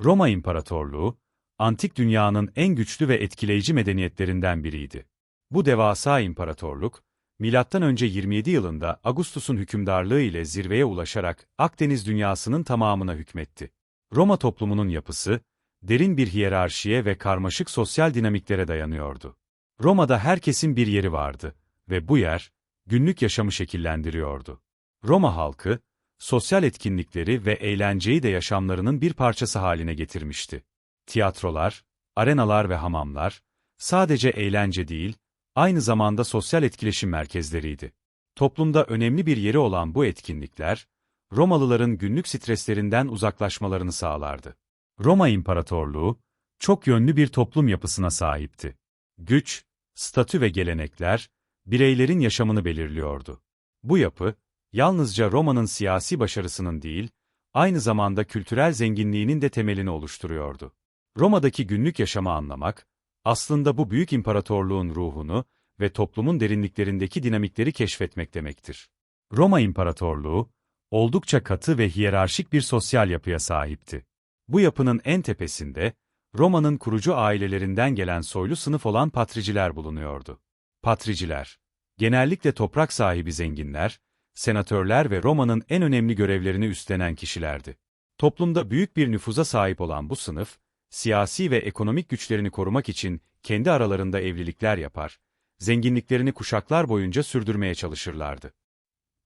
Roma İmparatorluğu, antik dünyanın en güçlü ve etkileyici medeniyetlerinden biriydi. Bu devasa imparatorluk, M.Ö. 27 yılında Augustus'un hükümdarlığı ile zirveye ulaşarak Akdeniz dünyasının tamamına hükmetti. Roma toplumunun yapısı, derin bir hiyerarşiye ve karmaşık sosyal dinamiklere dayanıyordu. Roma'da herkesin bir yeri vardı ve bu yer, günlük yaşamı şekillendiriyordu. Roma halkı, sosyal etkinlikleri ve eğlenceyi de yaşamlarının bir parçası haline getirmişti. Tiyatrolar, arenalar ve hamamlar, sadece eğlence değil, aynı zamanda sosyal etkileşim merkezleriydi. Toplumda önemli bir yeri olan bu etkinlikler, Romalıların günlük streslerinden uzaklaşmalarını sağlardı. Roma İmparatorluğu, çok yönlü bir toplum yapısına sahipti. Güç, statü ve gelenekler, bireylerin yaşamını belirliyordu. Bu yapı, yalnızca Roma'nın siyasi başarısının değil, aynı zamanda kültürel zenginliğinin de temelini oluşturuyordu. Roma'daki günlük yaşamı anlamak, aslında bu büyük imparatorluğun ruhunu ve toplumun derinliklerindeki dinamikleri keşfetmek demektir. Roma İmparatorluğu, oldukça katı ve hiyerarşik bir sosyal yapıya sahipti. Bu yapının en tepesinde, Roma'nın kurucu ailelerinden gelen soylu sınıf olan patriciler bulunuyordu. Patriciler, genellikle toprak sahibi zenginler, senatörler ve Roma'nın en önemli görevlerini üstlenen kişilerdi. Toplumda büyük bir nüfuza sahip olan bu sınıf, siyasi ve ekonomik güçlerini korumak için kendi aralarında evlilikler yapar, zenginliklerini kuşaklar boyunca sürdürmeye çalışırlardı.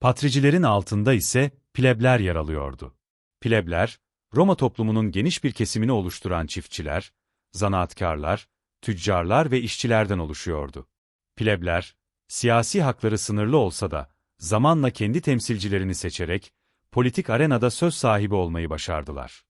Patricilerin altında ise plebler yer alıyordu. Plebler, Roma toplumunun geniş bir kesimini oluşturan çiftçiler, zanaatkarlar, tüccarlar ve işçilerden oluşuyordu. Plebler, siyasi hakları sınırlı olsa da, zamanla kendi temsilcilerini seçerek, politik arenada söz sahibi olmayı başardılar.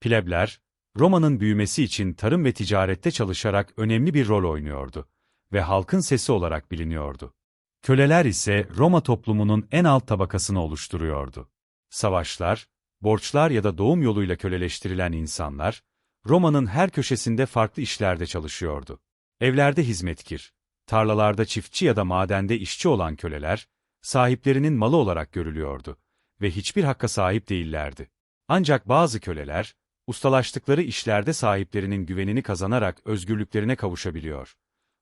Plebler, Roma'nın büyümesi için tarım ve ticarette çalışarak önemli bir rol oynuyordu ve halkın sesi olarak biliniyordu. Köleler ise Roma toplumunun en alt tabakasını oluşturuyordu. Savaşlar, borçlar ya da doğum yoluyla köleleştirilen insanlar, Roma'nın her köşesinde farklı işlerde çalışıyordu. Evlerde hizmetkir, tarlalarda çiftçi ya da madende işçi olan köleler, sahiplerinin malı olarak görülüyordu ve hiçbir hakka sahip değillerdi. Ancak bazı köleler, ustalaştıkları işlerde sahiplerinin güvenini kazanarak özgürlüklerine kavuşabiliyor.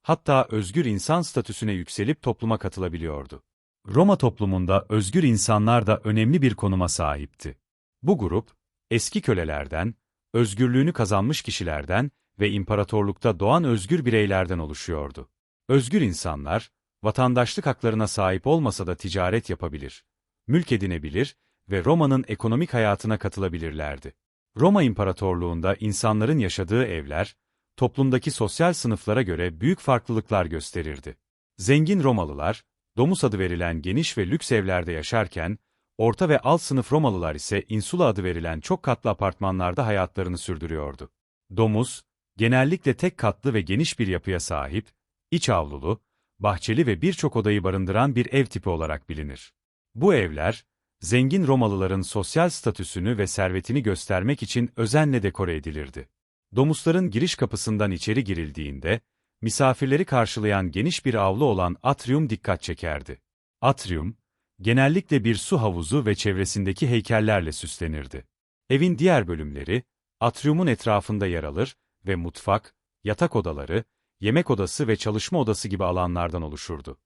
Hatta özgür insan statüsüne yükselip topluma katılabiliyordu. Roma toplumunda özgür insanlar da önemli bir konuma sahipti. Bu grup, eski kölelerden, özgürlüğünü kazanmış kişilerden ve imparatorlukta doğan özgür bireylerden oluşuyordu. Özgür insanlar, vatandaşlık haklarına sahip olmasa da ticaret yapabilir, mülk edinebilir ve Roma'nın ekonomik hayatına katılabilirlerdi. Roma İmparatorluğunda insanların yaşadığı evler, toplumdaki sosyal sınıflara göre büyük farklılıklar gösterirdi. Zengin Romalılar, Domus adı verilen geniş ve lüks evlerde yaşarken, orta ve alt sınıf Romalılar ise insula adı verilen çok katlı apartmanlarda hayatlarını sürdürüyordu. Domus, genellikle tek katlı ve geniş bir yapıya sahip, iç avlulu, bahçeli ve birçok odayı barındıran bir ev tipi olarak bilinir. Bu evler, zengin Romalıların sosyal statüsünü ve servetini göstermek için özenle dekore edilirdi. Domusların giriş kapısından içeri girildiğinde, misafirleri karşılayan geniş bir avlu olan atrium dikkat çekerdi. Atrium, genellikle bir su havuzu ve çevresindeki heykellerle süslenirdi. Evin diğer bölümleri, atriumun etrafında yer alır ve mutfak, yatak odaları, yemek odası ve çalışma odası gibi alanlardan oluşurdu.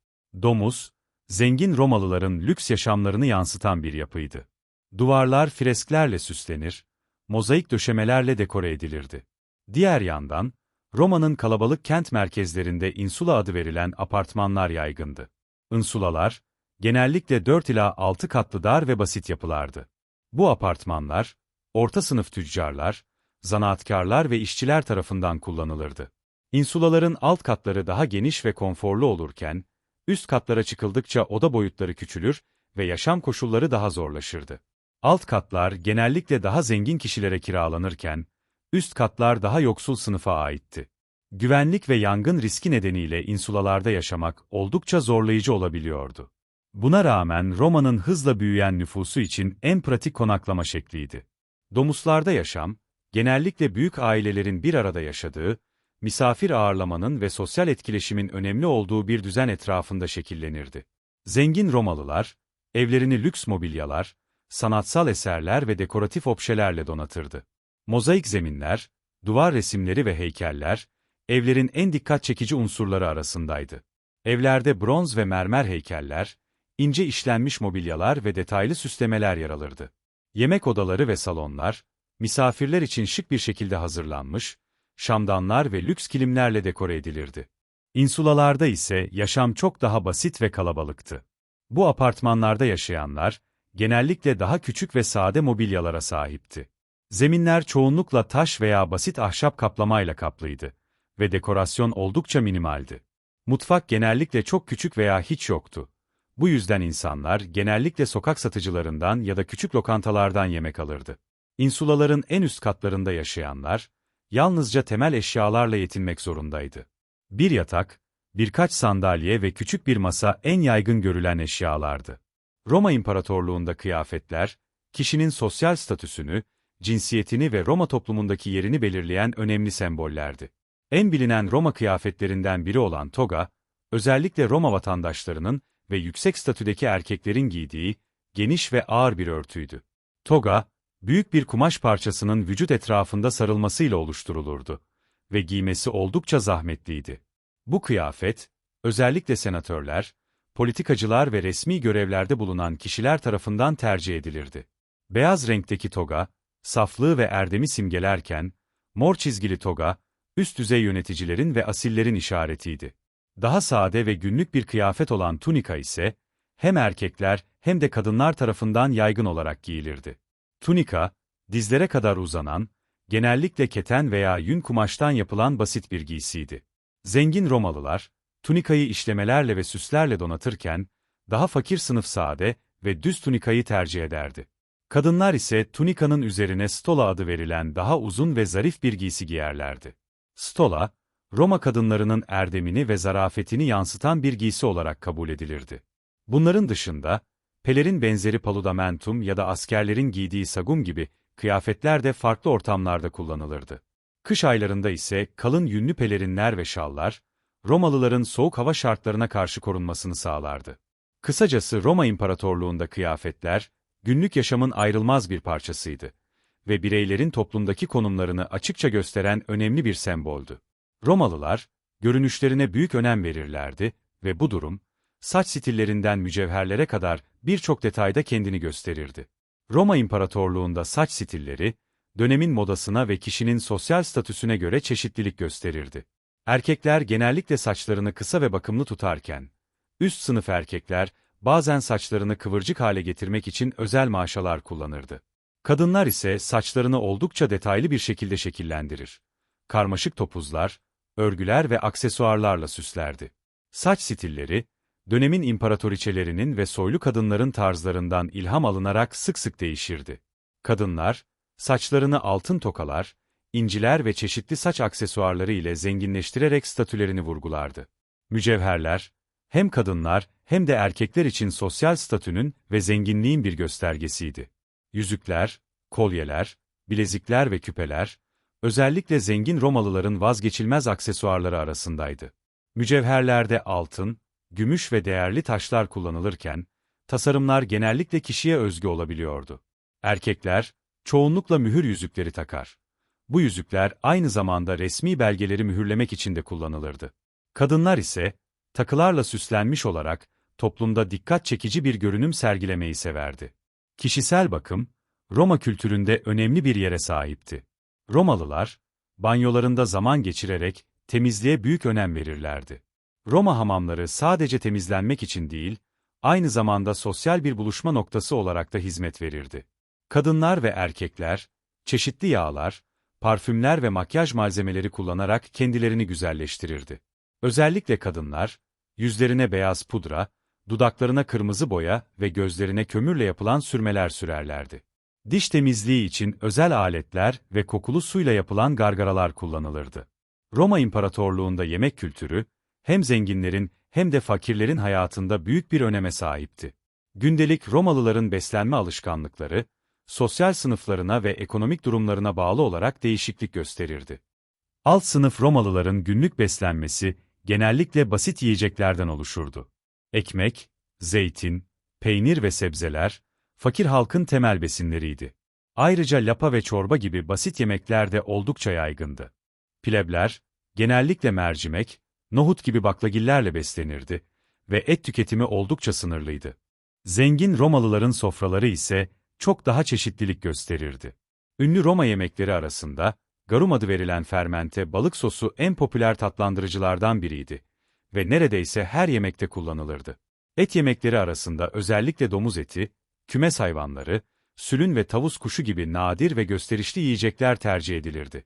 Domus, zengin Romalıların lüks yaşamlarını yansıtan bir yapıydı. Duvarlar fresklerle süslenir, mozaik döşemelerle dekore edilirdi. Diğer yandan, Roma'nın kalabalık kent merkezlerinde insula adı verilen apartmanlar yaygındı. İnsulalar, genellikle 4 ila 6 katlı dar ve basit yapılardı. Bu apartmanlar, orta sınıf tüccarlar, zanaatkarlar ve işçiler tarafından kullanılırdı. İnsulaların alt katları daha geniş ve konforlu olurken, üst katlara çıkıldıkça oda boyutları küçülür ve yaşam koşulları daha zorlaşırdı. Alt katlar genellikle daha zengin kişilere kiralanırken, üst katlar daha yoksul sınıfa aitti. Güvenlik ve yangın riski nedeniyle insulalarda yaşamak oldukça zorlayıcı olabiliyordu. Buna rağmen Roma'nın hızla büyüyen nüfusu için en pratik konaklama şekliydi. Domuslarda yaşam, genellikle büyük ailelerin bir arada yaşadığı, misafir ağırlamanın ve sosyal etkileşimin önemli olduğu bir düzen etrafında şekillenirdi. Zengin Romalılar, evlerini lüks mobilyalar, sanatsal eserler ve dekoratif objelerle donatırdı. Mozaik zeminler, duvar resimleri ve heykeller, evlerin en dikkat çekici unsurları arasındaydı. Evlerde bronz ve mermer heykeller, ince işlenmiş mobilyalar ve detaylı süslemeler yer alırdı. Yemek odaları ve salonlar, misafirler için şık bir şekilde hazırlanmış, şamdanlar ve lüks kilimlerle dekore edilirdi. İnsulalarda ise yaşam çok daha basit ve kalabalıktı. Bu apartmanlarda yaşayanlar, genellikle daha küçük ve sade mobilyalara sahipti. Zeminler çoğunlukla taş veya basit ahşap kaplamayla kaplıydı ve dekorasyon oldukça minimaldi. Mutfak genellikle çok küçük veya hiç yoktu. Bu yüzden insanlar genellikle sokak satıcılarından ya da küçük lokantalardan yemek alırdı. İnsulaların en üst katlarında yaşayanlar, yalnızca temel eşyalarla yetinmek zorundaydı. Bir yatak, birkaç sandalye ve küçük bir masa en yaygın görülen eşyalardı. Roma İmparatorluğunda kıyafetler, kişinin sosyal statüsünü, cinsiyetini ve Roma toplumundaki yerini belirleyen önemli sembollerdi. En bilinen Roma kıyafetlerinden biri olan toga, özellikle Roma vatandaşlarının ve yüksek statüdeki erkeklerin giydiği, geniş ve ağır bir örtüydü. Toga, büyük bir kumaş parçasının vücut etrafında sarılmasıyla oluşturulurdu ve giymesi oldukça zahmetliydi. Bu kıyafet, özellikle senatörler, politikacılar ve resmi görevlerde bulunan kişiler tarafından tercih edilirdi. Beyaz renkteki toga, saflığı ve erdemi simgelerken, mor çizgili toga, üst düzey yöneticilerin ve asillerin işaretiydi. Daha sade ve günlük bir kıyafet olan tunika ise, hem erkekler hem de kadınlar tarafından yaygın olarak giyilirdi. Tunika, dizlere kadar uzanan, genellikle keten veya yün kumaştan yapılan basit bir giysiydi. Zengin Romalılar, tunikayı işlemelerle ve süslerle donatırken, daha fakir sınıf sade ve düz tunikayı tercih ederdi. Kadınlar ise tunikanın üzerine stola adı verilen daha uzun ve zarif bir giysi giyerlerdi. Stola, Roma kadınlarının erdemini ve zarafetini yansıtan bir giysi olarak kabul edilirdi. Bunların dışında, pelerin benzeri paludamentum ya da askerlerin giydiği sagum gibi kıyafetler de farklı ortamlarda kullanılırdı. Kış aylarında ise kalın yünlü pelerinler ve şallar, Romalıların soğuk hava şartlarına karşı korunmasını sağlardı. Kısacası Roma İmparatorluğunda kıyafetler, günlük yaşamın ayrılmaz bir parçasıydı ve bireylerin toplumdaki konumlarını açıkça gösteren önemli bir semboldü. Romalılar, görünüşlerine büyük önem verirlerdi ve bu durum, saç stillerinden mücevherlere kadar birçok detayda kendini gösterirdi. Roma İmparatorluğunda saç stilleri, dönemin modasına ve kişinin sosyal statüsüne göre çeşitlilik gösterirdi. Erkekler genellikle saçlarını kısa ve bakımlı tutarken, üst sınıf erkekler, bazen saçlarını kıvırcık hale getirmek için özel maşalar kullanırdı. Kadınlar ise saçlarını oldukça detaylı bir şekilde şekillendirir. Karmaşık topuzlar, örgüler ve aksesuarlarla süslerdi. Saç stilleri, dönemin imparatoriçelerinin ve soylu kadınların tarzlarından ilham alınarak sık sık değişirdi. Kadınlar, saçlarını altın tokalar, inciler ve çeşitli saç aksesuarları ile zenginleştirerek statülerini vurgulardı. Mücevherler, hem kadınlar hem de erkekler için sosyal statünün ve zenginliğin bir göstergesiydi. Yüzükler, kolyeler, bilezikler ve küpeler, özellikle zengin Romalıların vazgeçilmez aksesuarları arasındaydı. Mücevherlerde altın, gümüş ve değerli taşlar kullanılırken, tasarımlar genellikle kişiye özgü olabiliyordu. Erkekler, çoğunlukla mühür yüzükleri takar. Bu yüzükler aynı zamanda resmi belgeleri mühürlemek için de kullanılırdı. Kadınlar ise, takılarla süslenmiş olarak, toplumda dikkat çekici bir görünüm sergilemeyi severdi. Kişisel bakım, Roma kültüründe önemli bir yere sahipti. Romalılar, banyolarında zaman geçirerek temizliğe büyük önem verirlerdi. Roma hamamları sadece temizlenmek için değil, aynı zamanda sosyal bir buluşma noktası olarak da hizmet verirdi. Kadınlar ve erkekler, çeşitli yağlar, parfümler ve makyaj malzemeleri kullanarak kendilerini güzelleştirirdi. Özellikle kadınlar, yüzlerine beyaz pudra, dudaklarına kırmızı boya ve gözlerine kömürle yapılan sürmeler sürerlerdi. Diş temizliği için özel aletler ve kokulu suyla yapılan gargaralar kullanılırdı. Roma İmparatorluğunda yemek kültürü, hem zenginlerin hem de fakirlerin hayatında büyük bir öneme sahipti. Gündelik Romalıların beslenme alışkanlıkları, sosyal sınıflarına ve ekonomik durumlarına bağlı olarak değişiklik gösterirdi. Alt sınıf Romalıların günlük beslenmesi genellikle basit yiyeceklerden oluşurdu. Ekmek, zeytin, peynir ve sebzeler, fakir halkın temel besinleriydi. Ayrıca lapa ve çorba gibi basit yemekler de oldukça yaygındı. Plebler, genellikle mercimek, nohut gibi baklagillerle beslenirdi ve et tüketimi oldukça sınırlıydı. Zengin Romalıların sofraları ise çok daha çeşitlilik gösterirdi. Ünlü Roma yemekleri arasında, garum adı verilen fermente balık sosu en popüler tatlandırıcılardan biriydi ve neredeyse her yemekte kullanılırdı. Et yemekleri arasında özellikle domuz eti, kümes hayvanları, sülün ve tavus kuşu gibi nadir ve gösterişli yiyecekler tercih edilirdi.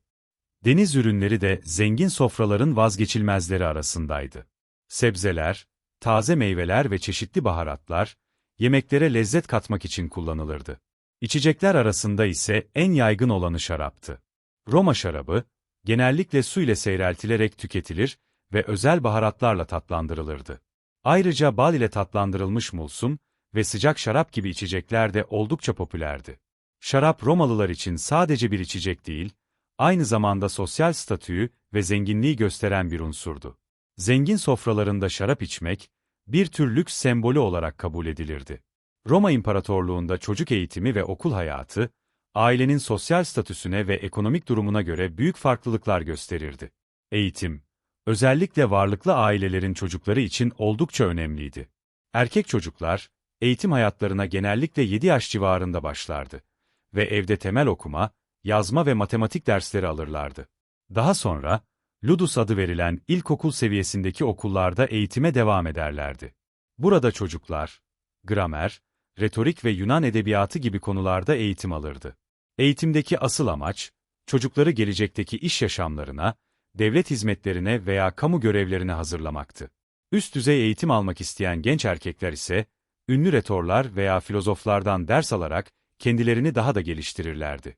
Deniz ürünleri de zengin sofraların vazgeçilmezleri arasındaydı. Sebzeler, taze meyveler ve çeşitli baharatlar, yemeklere lezzet katmak için kullanılırdı. İçecekler arasında ise en yaygın olanı şaraptı. Roma şarabı, genellikle su ile seyreltilerek tüketilir ve özel baharatlarla tatlandırılırdı. Ayrıca bal ile tatlandırılmış mulsum ve sıcak şarap gibi içecekler de oldukça popülerdi. Şarap Romalılar için sadece bir içecek değil, aynı zamanda sosyal statüyü ve zenginliği gösteren bir unsurdu. Zengin sofralarında şarap içmek, bir tür lüks sembolü olarak kabul edilirdi. Roma İmparatorluğunda çocuk eğitimi ve okul hayatı, ailenin sosyal statüsüne ve ekonomik durumuna göre büyük farklılıklar gösterirdi. Eğitim, özellikle varlıklı ailelerin çocukları için oldukça önemliydi. Erkek çocuklar, eğitim hayatlarına genellikle 7 yaş civarında başlardı ve evde temel okuma, yazma ve matematik dersleri alırlardı. Daha sonra, Ludus adı verilen ilkokul seviyesindeki okullarda eğitime devam ederlerdi. Burada çocuklar, gramer, retorik ve Yunan edebiyatı gibi konularda eğitim alırdı. Eğitimdeki asıl amaç, çocukları gelecekteki iş yaşamlarına, devlet hizmetlerine veya kamu görevlerine hazırlamaktı. Üst düzey eğitim almak isteyen genç erkekler ise, ünlü retorlar veya filozoflardan ders alarak kendilerini daha da geliştirirlerdi.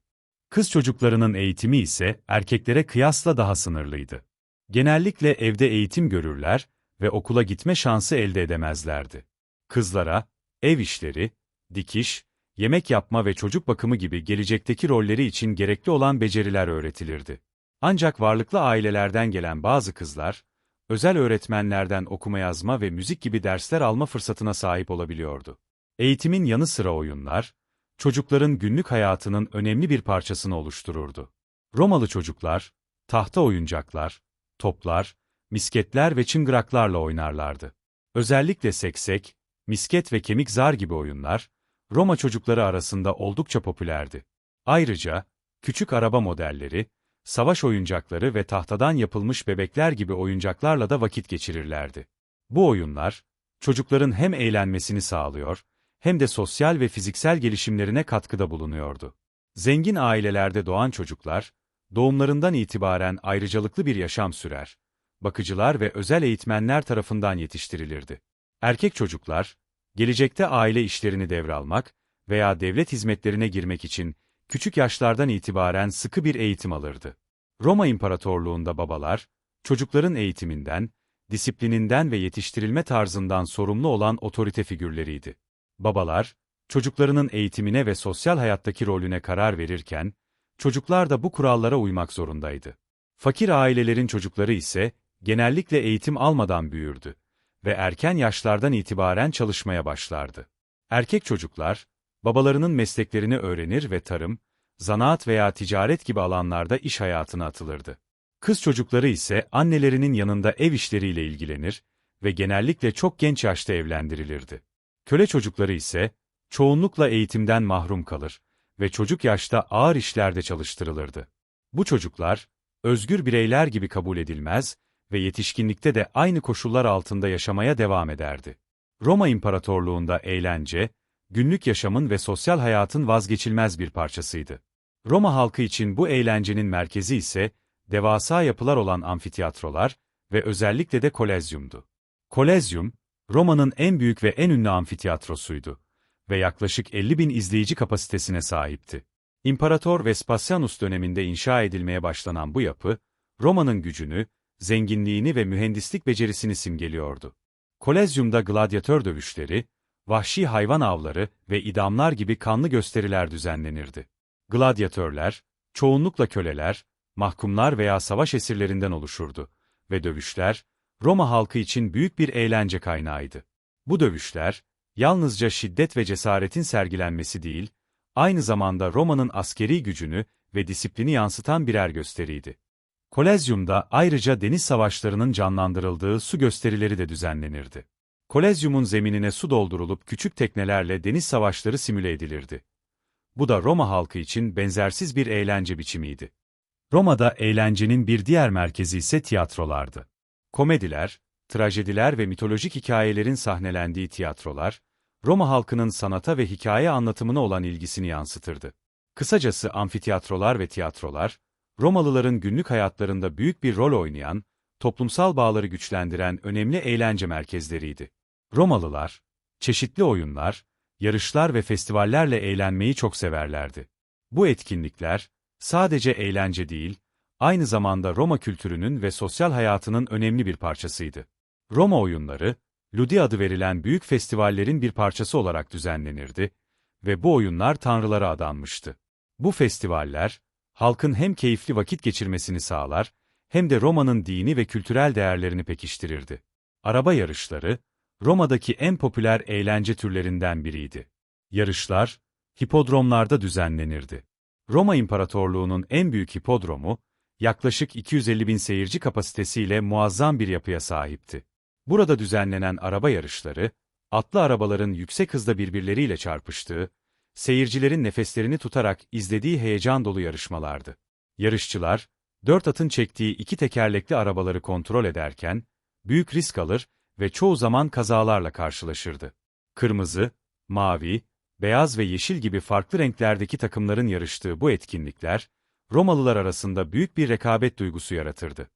Kız çocuklarının eğitimi ise erkeklere kıyasla daha sınırlıydı. Genellikle evde eğitim görürler ve okula gitme şansı elde edemezlerdi. Kızlara, ev işleri, dikiş, yemek yapma ve çocuk bakımı gibi gelecekteki rolleri için gerekli olan beceriler öğretilirdi. Ancak varlıklı ailelerden gelen bazı kızlar, özel öğretmenlerden okuma yazma ve müzik gibi dersler alma fırsatına sahip olabiliyordu. Eğitimin yanı sıra oyunlar, çocukların günlük hayatının önemli bir parçasını oluştururdu. Romalı çocuklar, tahta oyuncaklar, toplar, misketler ve çıngıraklarla oynarlardı. Özellikle seksek, misket ve kemik zar gibi oyunlar, Roma çocukları arasında oldukça popülerdi. Ayrıca, küçük araba modelleri, savaş oyuncakları ve tahtadan yapılmış bebekler gibi oyuncaklarla da vakit geçirirlerdi. Bu oyunlar, çocukların hem eğlenmesini sağlıyor, hem de sosyal ve fiziksel gelişimlerine katkıda bulunuyordu. Zengin ailelerde doğan çocuklar, doğumlarından itibaren ayrıcalıklı bir yaşam sürer. Bakıcılar ve özel eğitmenler tarafından yetiştirilirdi. Erkek çocuklar, gelecekte aile işlerini devralmak veya devlet hizmetlerine girmek için küçük yaşlardan itibaren sıkı bir eğitim alırdı. Roma İmparatorluğunda babalar, çocukların eğitiminden, disiplininden ve yetiştirilme tarzından sorumlu olan otorite figürleriydi. Babalar, çocuklarının eğitimine ve sosyal hayattaki rolüne karar verirken, çocuklar da bu kurallara uymak zorundaydı. Fakir ailelerin çocukları ise, genellikle eğitim almadan büyürdü ve erken yaşlardan itibaren çalışmaya başlardı. Erkek çocuklar, babalarının mesleklerini öğrenir ve tarım, zanaat veya ticaret gibi alanlarda iş hayatına atılırdı. Kız çocukları ise annelerinin yanında ev işleriyle ilgilenir ve genellikle çok genç yaşta evlendirilirdi. Köle çocukları ise çoğunlukla eğitimden mahrum kalır ve çocuk yaşta ağır işlerde çalıştırılırdı. Bu çocuklar, özgür bireyler gibi kabul edilmez ve yetişkinlikte de aynı koşullar altında yaşamaya devam ederdi. Roma İmparatorluğunda eğlence, günlük yaşamın ve sosyal hayatın vazgeçilmez bir parçasıydı. Roma halkı için bu eğlencenin merkezi ise, devasa yapılar olan amfiteyatrolar ve özellikle de kolezyumdu. Kolezyum, Roma'nın en büyük ve en ünlü amfiteyatrosuydu ve yaklaşık 50 bin izleyici kapasitesine sahipti. İmparator Vespasianus döneminde inşa edilmeye başlanan bu yapı, Roma'nın gücünü, zenginliğini ve mühendislik becerisini simgeliyordu. Kolezyumda gladyatör dövüşleri, vahşi hayvan avları ve idamlar gibi kanlı gösteriler düzenlenirdi. Gladyatörler, çoğunlukla köleler, mahkumlar veya savaş esirlerinden oluşurdu ve dövüşler, Roma halkı için büyük bir eğlence kaynağıydı. Bu dövüşler, yalnızca şiddet ve cesaretin sergilenmesi değil, aynı zamanda Roma'nın askeri gücünü ve disiplini yansıtan birer gösteriydi. Kolezyum'da ayrıca deniz savaşlarının canlandırıldığı su gösterileri de düzenlenirdi. Kolezyumun zeminine su doldurulup küçük teknelerle deniz savaşları simüle edilirdi. Bu da Roma halkı için benzersiz bir eğlence biçimiydi. Roma'da eğlencenin bir diğer merkezi ise tiyatrolardı. Komediler, trajediler ve mitolojik hikayelerin sahnelendiği tiyatrolar, Roma halkının sanata ve hikaye anlatımına olan ilgisini yansıtırdı. Kısacası amfitiyatrolar ve tiyatrolar, Romalıların günlük hayatlarında büyük bir rol oynayan, toplumsal bağları güçlendiren önemli eğlence merkezleriydi. Romalılar, çeşitli oyunlar, yarışlar ve festivallerle eğlenmeyi çok severlerdi. Bu etkinlikler, sadece eğlence değil, aynı zamanda Roma kültürünün ve sosyal hayatının önemli bir parçasıydı. Roma oyunları, Ludi adı verilen büyük festivallerin bir parçası olarak düzenlenirdi ve bu oyunlar tanrılara adanmıştı. Bu festivaller, halkın hem keyifli vakit geçirmesini sağlar, hem de Roma'nın dini ve kültürel değerlerini pekiştirirdi. Araba yarışları, Roma'daki en popüler eğlence türlerinden biriydi. Yarışlar, hipodromlarda düzenlenirdi. Roma İmparatorluğu'nun en büyük hipodromu, yaklaşık 250 bin seyirci kapasitesiyle muazzam bir yapıya sahipti. Burada düzenlenen araba yarışları, atlı arabaların yüksek hızda birbirleriyle çarpıştığı, seyircilerin nefeslerini tutarak izlediği heyecan dolu yarışmalardı. Yarışçılar, dört atın çektiği iki tekerlekli arabaları kontrol ederken, büyük risk alır ve çoğu zaman kazalarla karşılaşırdı. Kırmızı, mavi, beyaz ve yeşil gibi farklı renklerdeki takımların yarıştığı bu etkinlikler, Romalılar arasında büyük bir rekabet duygusu yaratırdı.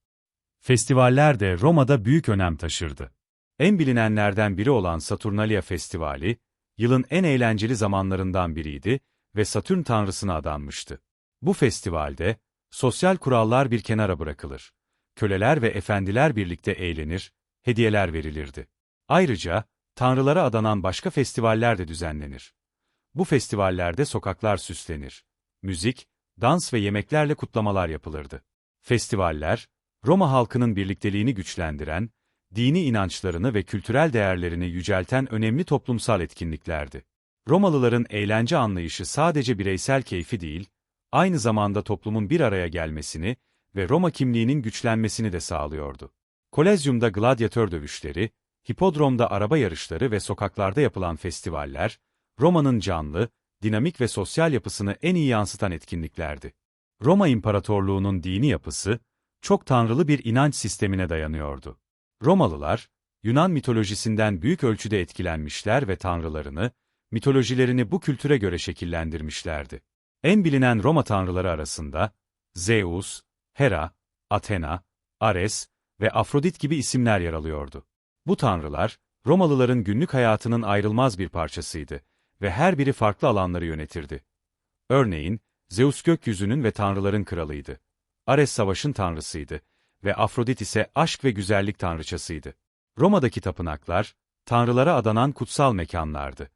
Festivaller de Roma'da büyük önem taşırdı. En bilinenlerden biri olan Saturnalia Festivali, yılın en eğlenceli zamanlarından biriydi ve Satürn tanrısına adanmıştı. Bu festivalde, sosyal kurallar bir kenara bırakılır. Köleler ve efendiler birlikte eğlenir, hediyeler verilirdi. Ayrıca, tanrılara adanan başka festivaller de düzenlenir. Bu festivallerde sokaklar süslenir. Müzik, dans ve yemeklerle kutlamalar yapılırdı. Festivaller, Roma halkının birlikteliğini güçlendiren, dini inançlarını ve kültürel değerlerini yücelten önemli toplumsal etkinliklerdi. Romalıların eğlence anlayışı sadece bireysel keyfi değil, aynı zamanda toplumun bir araya gelmesini ve Roma kimliğinin güçlenmesini de sağlıyordu. Kolezyumda gladyatör dövüşleri, hipodromda araba yarışları ve sokaklarda yapılan festivaller, Roma'nın canlı, dinamik ve sosyal yapısını en iyi yansıtan etkinliklerdi. Roma İmparatorluğu'nun dini yapısı, çok tanrılı bir inanç sistemine dayanıyordu. Romalılar, Yunan mitolojisinden büyük ölçüde etkilenmişler ve tanrılarını, mitolojilerini bu kültüre göre şekillendirmişlerdi. En bilinen Roma tanrıları arasında, Zeus, Hera, Athena, Ares ve Afrodit gibi isimler yer alıyordu. Bu tanrılar, Romalıların günlük hayatının ayrılmaz bir parçasıydı ve her biri farklı alanları yönetirdi. Örneğin, Zeus gökyüzünün ve tanrıların kralıydı. Ares savaşın tanrısıydı ve Afrodit ise aşk ve güzellik tanrıçasıydı. Roma'daki tapınaklar, tanrılara adanan kutsal mekanlardı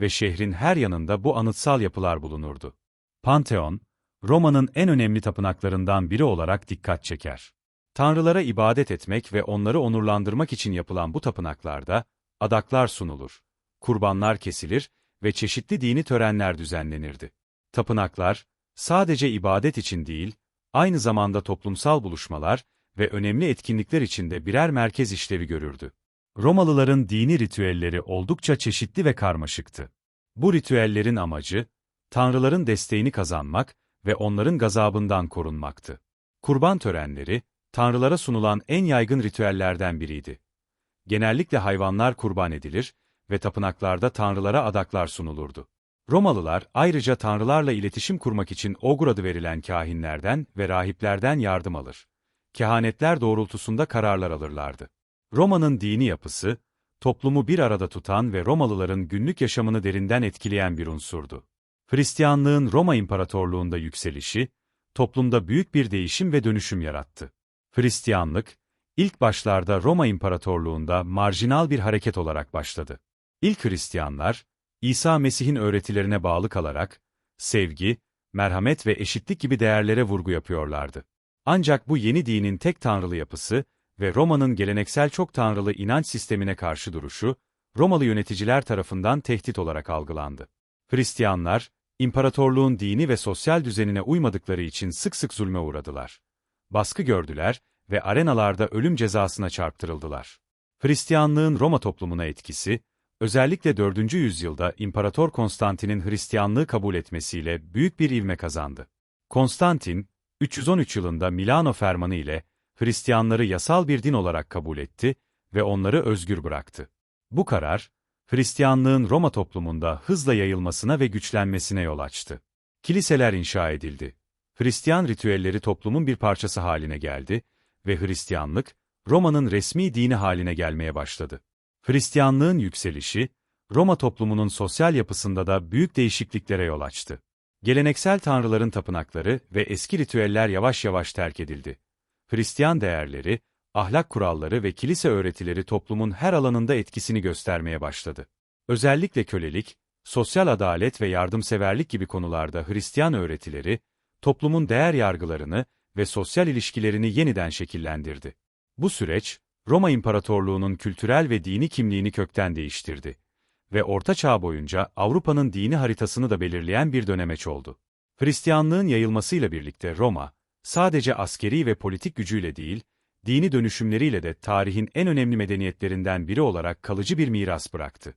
ve şehrin her yanında bu anıtsal yapılar bulunurdu. Pantheon, Roma'nın en önemli tapınaklarından biri olarak dikkat çeker. Tanrılara ibadet etmek ve onları onurlandırmak için yapılan bu tapınaklarda, adaklar sunulur, kurbanlar kesilir ve çeşitli dini törenler düzenlenirdi. Tapınaklar, sadece ibadet için değil, aynı zamanda toplumsal buluşmalar ve önemli etkinlikler içinde birer merkez işlevi görürdü. Romalıların dini ritüelleri oldukça çeşitli ve karmaşıktı. Bu ritüellerin amacı, tanrıların desteğini kazanmak ve onların gazabından korunmaktı. Kurban törenleri, tanrılara sunulan en yaygın ritüellerden biriydi. Genellikle hayvanlar kurban edilir ve tapınaklarda tanrılara adaklar sunulurdu. Romalılar ayrıca tanrılarla iletişim kurmak için Ogur adı verilen kahinlerden ve rahiplerden yardım alır. Kehanetler doğrultusunda kararlar alırlardı. Roma'nın dini yapısı, toplumu bir arada tutan ve Romalıların günlük yaşamını derinden etkileyen bir unsurdu. Hristiyanlığın Roma İmparatorluğunda yükselişi, toplumda büyük bir değişim ve dönüşüm yarattı. Hristiyanlık, ilk başlarda Roma İmparatorluğunda marjinal bir hareket olarak başladı. İlk Hristiyanlar, İsa Mesih'in öğretilerine bağlı kalarak, sevgi, merhamet ve eşitlik gibi değerlere vurgu yapıyorlardı. Ancak bu yeni dinin tek tanrılı yapısı ve Roma'nın geleneksel çok tanrılı inanç sistemine karşı duruşu, Romalı yöneticiler tarafından tehdit olarak algılandı. Hristiyanlar, imparatorluğun dini ve sosyal düzenine uymadıkları için sık sık zulme uğradılar. Baskı gördüler ve arenalarda ölüm cezasına çarptırıldılar. Hristiyanlığın Roma toplumuna etkisi, özellikle 4. yüzyılda İmparator Konstantin'in Hristiyanlığı kabul etmesiyle büyük bir ivme kazandı. Konstantin, 313 yılında Milano Fermanı ile Hristiyanları yasal bir din olarak kabul etti ve onları özgür bıraktı. Bu karar, Hristiyanlığın Roma toplumunda hızla yayılmasına ve güçlenmesine yol açtı. Kiliseler inşa edildi. Hristiyan ritüelleri toplumun bir parçası haline geldi ve Hristiyanlık, Roma'nın resmi dini haline gelmeye başladı. Hristiyanlığın yükselişi, Roma toplumunun sosyal yapısında da büyük değişikliklere yol açtı. Geleneksel tanrıların tapınakları ve eski ritüeller yavaş yavaş terk edildi. Hristiyan değerleri, ahlak kuralları ve kilise öğretileri toplumun her alanında etkisini göstermeye başladı. Özellikle kölelik, sosyal adalet ve yardımseverlik gibi konularda Hristiyan öğretileri, toplumun değer yargılarını ve sosyal ilişkilerini yeniden şekillendirdi. Bu süreç, Roma İmparatorluğu'nun kültürel ve dini kimliğini kökten değiştirdi ve Orta Çağ boyunca Avrupa'nın dini haritasını da belirleyen bir dönemeç oldu. Hristiyanlığın yayılmasıyla birlikte Roma, sadece askeri ve politik gücüyle değil, dini dönüşümleriyle de tarihin en önemli medeniyetlerinden biri olarak kalıcı bir miras bıraktı.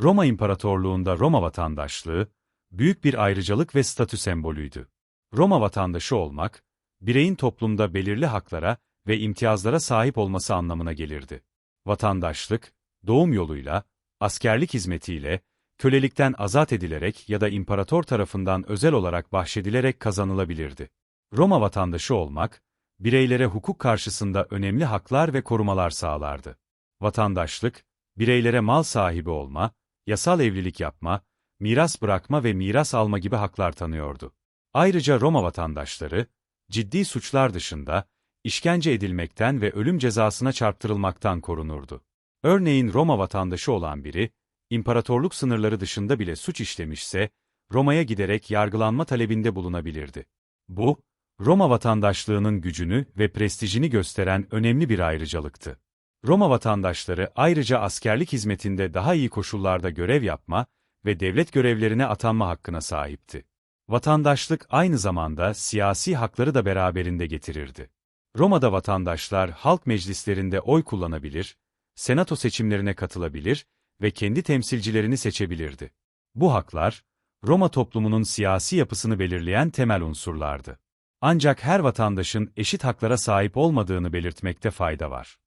Roma İmparatorluğu'nda Roma vatandaşlığı, büyük bir ayrıcalık ve statü sembolüydü. Roma vatandaşı olmak, bireyin toplumda belirli haklara ve imtiyazlara sahip olması anlamına gelirdi. Vatandaşlık, doğum yoluyla, askerlik hizmetiyle, kölelikten azat edilerek ya da imparator tarafından özel olarak bahşedilerek kazanılabilirdi. Roma vatandaşı olmak, bireylere hukuk karşısında önemli haklar ve korumalar sağlardı. Vatandaşlık, bireylere mal sahibi olma, yasal evlilik yapma, miras bırakma ve miras alma gibi haklar tanıyordu. Ayrıca Roma vatandaşları, ciddi suçlar dışında, işkence edilmekten ve ölüm cezasına çarptırılmaktan korunurdu. Örneğin Roma vatandaşı olan biri, imparatorluk sınırları dışında bile suç işlemişse, Roma'ya giderek yargılanma talebinde bulunabilirdi. Bu, Roma vatandaşlığının gücünü ve prestijini gösteren önemli bir ayrıcalıktı. Roma vatandaşları ayrıca askerlik hizmetinde daha iyi koşullarda görev yapma ve devlet görevlerine atanma hakkına sahipti. Vatandaşlık aynı zamanda siyasi hakları da beraberinde getirirdi. Roma'da vatandaşlar halk meclislerinde oy kullanabilir, senato seçimlerine katılabilir ve kendi temsilcilerini seçebilirdi. Bu haklar, Roma toplumunun siyasi yapısını belirleyen temel unsurlardı. Ancak her vatandaşın eşit haklara sahip olmadığını belirtmekte fayda var.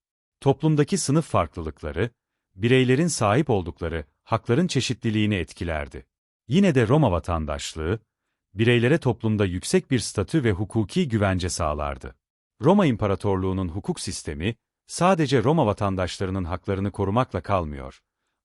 Toplumdaki sınıf farklılıkları, bireylerin sahip oldukları hakların çeşitliliğini etkilerdi. Yine de Roma vatandaşlığı, bireylere toplumda yüksek bir statü ve hukuki güvence sağlardı. Roma İmparatorluğu'nun hukuk sistemi, sadece Roma vatandaşlarının haklarını korumakla kalmıyor,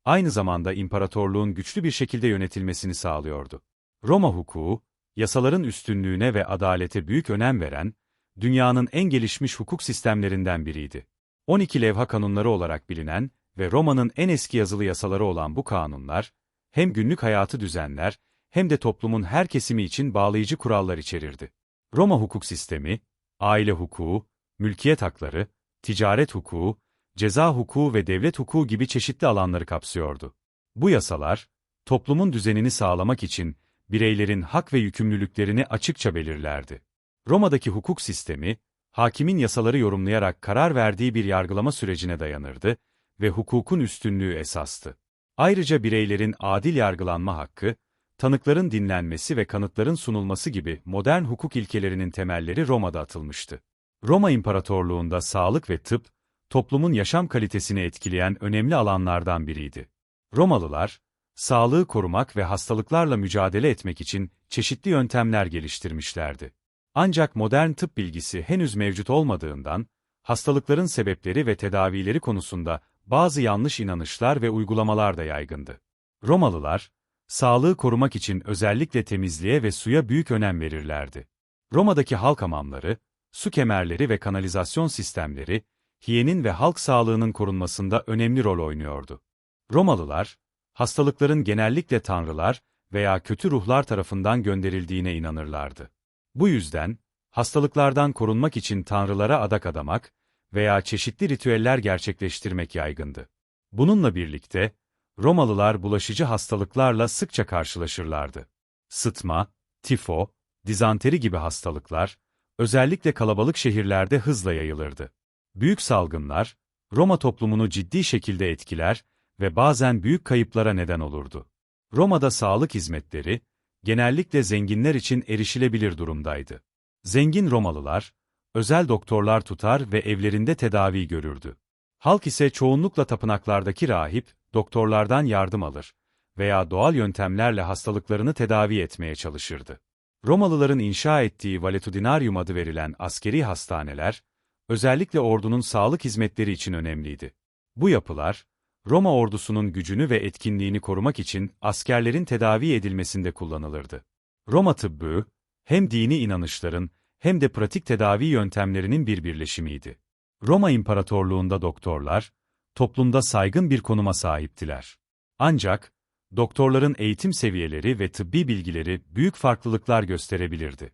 aynı zamanda imparatorluğun güçlü bir şekilde yönetilmesini sağlıyordu. Roma hukuku, yasaların üstünlüğüne ve adalete büyük önem veren, dünyanın en gelişmiş hukuk sistemlerinden biriydi. 12 levha kanunları olarak bilinen ve Roma'nın en eski yazılı yasaları olan bu kanunlar, hem günlük hayatı düzenler, hem de toplumun her kesimi için bağlayıcı kurallar içerirdi. Roma hukuk sistemi, aile hukuku, mülkiyet hakları, ticaret hukuku, ceza hukuku ve devlet hukuku gibi çeşitli alanları kapsıyordu. Bu yasalar, toplumun düzenini sağlamak için bireylerin hak ve yükümlülüklerini açıkça belirlerdi. Roma'daki hukuk sistemi, hakimin yasaları yorumlayarak karar verdiği bir yargılama sürecine dayanırdı ve hukukun üstünlüğü esastı. Ayrıca bireylerin adil yargılanma hakkı, tanıkların dinlenmesi ve kanıtların sunulması gibi modern hukuk ilkelerinin temelleri Roma'da atılmıştı. Roma İmparatorluğunda sağlık ve tıp, toplumun yaşam kalitesini etkileyen önemli alanlardan biriydi. Romalılar, sağlığı korumak ve hastalıklarla mücadele etmek için çeşitli yöntemler geliştirmişlerdi. Ancak modern tıp bilgisi henüz mevcut olmadığından, hastalıkların sebepleri ve tedavileri konusunda bazı yanlış inanışlar ve uygulamalar da yaygındı. Romalılar, sağlığı korumak için özellikle temizliğe ve suya büyük önem verirlerdi. Roma'daki halk hamamları, su kemerleri ve kanalizasyon sistemleri, hiyenin ve halk sağlığının korunmasında önemli rol oynuyordu. Romalılar, hastalıkların genellikle tanrılar veya kötü ruhlar tarafından gönderildiğine inanırlardı. Bu yüzden, hastalıklardan korunmak için tanrılara adak adamak veya çeşitli ritüeller gerçekleştirmek yaygındı. Bununla birlikte, Romalılar bulaşıcı hastalıklarla sıkça karşılaşırlardı. sıtma, tifo, dizanteri gibi hastalıklar, özellikle kalabalık şehirlerde hızla yayılırdı. Büyük salgınlar, Roma toplumunu ciddi şekilde etkiler ve bazen büyük kayıplara neden olurdu. Roma'da sağlık hizmetleri, genellikle zenginler için erişilebilir durumdaydı. Zengin Romalılar, özel doktorlar tutar ve evlerinde tedavi görürdü. Halk ise çoğunlukla tapınaklardaki rahip, doktorlardan yardım alır veya doğal yöntemlerle hastalıklarını tedavi etmeye çalışırdı. Romalıların inşa ettiği Valetudinarium adı verilen askeri hastaneler, özellikle ordunun sağlık hizmetleri için önemliydi. Bu yapılar, Roma ordusunun gücünü ve etkinliğini korumak için askerlerin tedavi edilmesinde kullanılırdı. Roma tıbbı, hem dini inanışların hem de pratik tedavi yöntemlerinin bir birleşimiydi. Roma İmparatorluğunda doktorlar, toplumda saygın bir konuma sahiptiler. Ancak, doktorların eğitim seviyeleri ve tıbbi bilgileri büyük farklılıklar gösterebilirdi.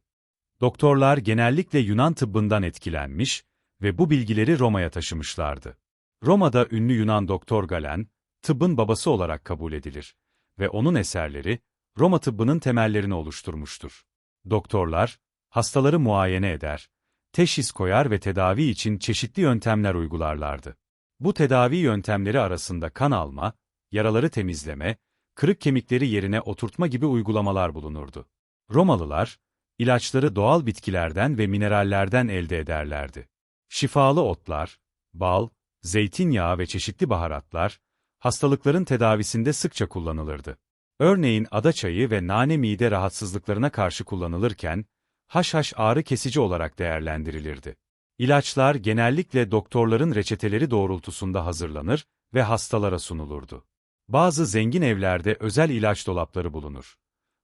Doktorlar genellikle Yunan tıbbından etkilenmiş ve bu bilgileri Roma'ya taşımışlardı. Roma'da ünlü Yunan doktor Galen, tıbbın babası olarak kabul edilir ve onun eserleri, Roma tıbbının temellerini oluşturmuştur. Doktorlar, hastaları muayene eder, teşhis koyar ve tedavi için çeşitli yöntemler uygularlardı. Bu tedavi yöntemleri arasında kan alma, yaraları temizleme, kırık kemikleri yerine oturtma gibi uygulamalar bulunurdu. Romalılar, ilaçları doğal bitkilerden ve minerallerden elde ederlerdi. Şifalı otlar, bal, zeytinyağı ve çeşitli baharatlar, hastalıkların tedavisinde sıkça kullanılırdı. Örneğin ada çayı ve nane mide rahatsızlıklarına karşı kullanılırken, haşhaş ağrı kesici olarak değerlendirilirdi. İlaçlar genellikle doktorların reçeteleri doğrultusunda hazırlanır ve hastalara sunulurdu. Bazı zengin evlerde özel ilaç dolapları bulunur.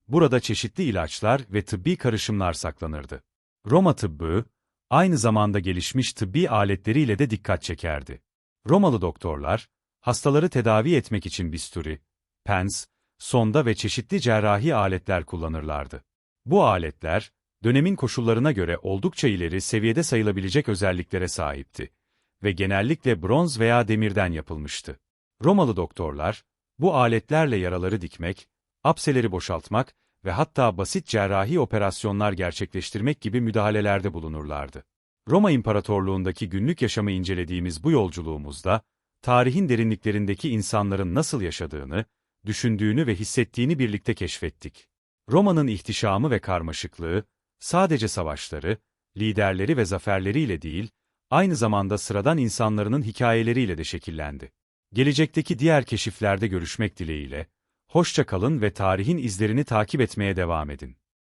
Burada çeşitli ilaçlar ve tıbbi karışımlar saklanırdı. Roma tıbbı, aynı zamanda gelişmiş tıbbi aletleriyle de dikkat çekerdi. Romalı doktorlar, hastaları tedavi etmek için bisturi, pens, sonda ve çeşitli cerrahi aletler kullanırlardı. Bu aletler, dönemin koşullarına göre oldukça ileri seviyede sayılabilecek özelliklere sahipti ve genellikle bronz veya demirden yapılmıştı. Romalı doktorlar, bu aletlerle yaraları dikmek, apseleri boşaltmak ve hatta basit cerrahi operasyonlar gerçekleştirmek gibi müdahalelerde bulunurlardı. Roma İmparatorluğundaki günlük yaşamı incelediğimiz bu yolculuğumuzda, tarihin derinliklerindeki insanların nasıl yaşadığını, düşündüğünü ve hissettiğini birlikte keşfettik. Roma'nın ihtişamı ve karmaşıklığı, sadece savaşları, liderleri ve zaferleriyle değil, aynı zamanda sıradan insanların hikayeleriyle de şekillendi. Gelecekteki diğer keşiflerde görüşmek dileğiyle, hoşça kalın ve tarihin izlerini takip etmeye devam edin.